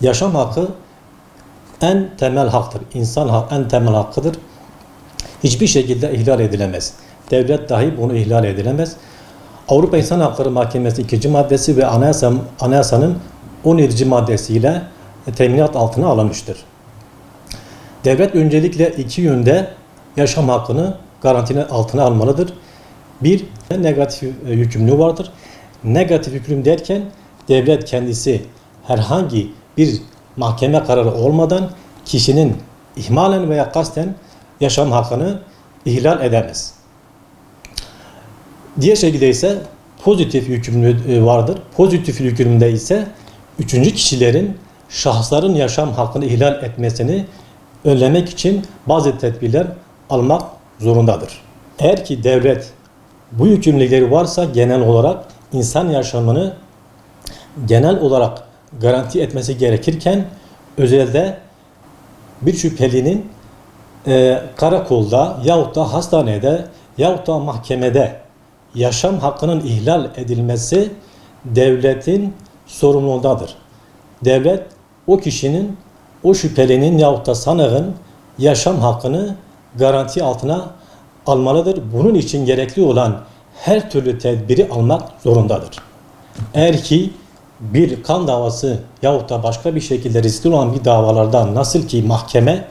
Yaşam hakkı en temel haktır. İnsan hak, en temel hakkıdır. Hiçbir şekilde ihlal edilemez. Devlet dahi bunu ihlal edilemez. Avrupa İnsan Hakları Mahkemesi 2. maddesi ve anayasa, anayasanın 17. maddesiyle teminat altına alınmıştır. Devlet öncelikle iki yönde yaşam hakkını garantinin altına almalıdır. Bir, negatif e, yükümlülüğü vardır. Negatif yükümlülük derken devlet kendisi herhangi bir mahkeme kararı olmadan kişinin ihmalen veya kasten yaşam hakkını ihlal edemez. Diğer şekilde ise pozitif yükümlülüğü e, vardır. Pozitif yükümlülüğünde ise üçüncü kişilerin şahısların yaşam hakkını ihlal etmesini önlemek için bazı tedbirler almak zorundadır. Eğer ki devlet bu yükümlülükleri varsa genel olarak insan yaşamını genel olarak garanti etmesi gerekirken özelde bir şüphelinin e, karakolda yahut da hastanede yahut da mahkemede yaşam hakkının ihlal edilmesi devletin sorumluluğundadır. Devlet o kişinin, o şüphelinin yahut da sanığın yaşam hakkını garanti altına almalıdır. Bunun için gerekli olan her türlü tedbiri almak zorundadır. Eğer ki bir kan davası yahut da başka bir şekilde riskli olan bir davalardan nasıl ki mahkeme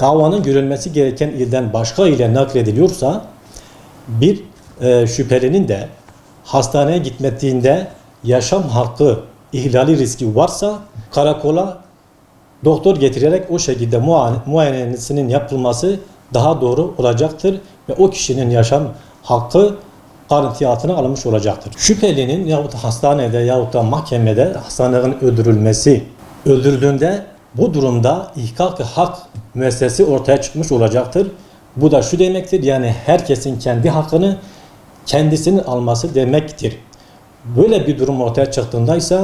davanın görülmesi gereken ilden başka ile naklediliyorsa bir e, şüphelinin de hastaneye gitmediğinde yaşam hakkı ihlali riski varsa karakola doktor getirerek o şekilde muayene, muayenesinin yapılması daha doğru olacaktır ve o kişinin yaşam hakkı altına alınmış olacaktır. Şüphelinin yahut hastanede yahut da mahkemede hastanenin öldürülmesi öldürüldüğünde bu durumda ihkak hak müessesesi ortaya çıkmış olacaktır. Bu da şu demektir yani herkesin kendi hakkını kendisinin alması demektir. Böyle bir durum ortaya çıktığında ise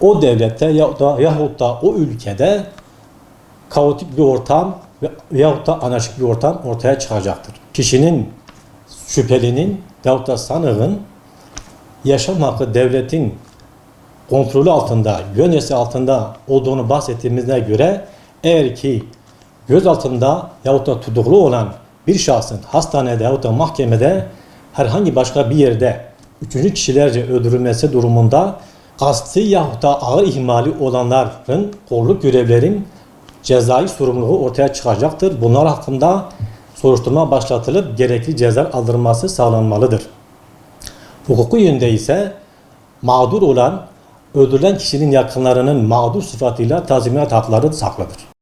o devlette yahut da, yahut da o ülkede kaotik bir ortam yahut da anarşik bir ortam ortaya çıkacaktır. Kişinin, şüphelinin yahut da sanığın yaşam hakkı devletin kontrolü altında, yöneticisi altında olduğunu bahsettiğimizde göre eğer ki göz altında yahut da tutuklu olan bir şahsın hastanede yahut da mahkemede herhangi başka bir yerde üçüncü kişilerce öldürülmesi durumunda kasti yahut da ağır ihmali olanların kolluk görevlerin cezai sorumluluğu ortaya çıkacaktır. Bunlar hakkında soruşturma başlatılıp gerekli ceza aldırılması sağlanmalıdır. Hukuku yönde ise mağdur olan öldürülen kişinin yakınlarının mağdur sıfatıyla tazminat hakları saklıdır.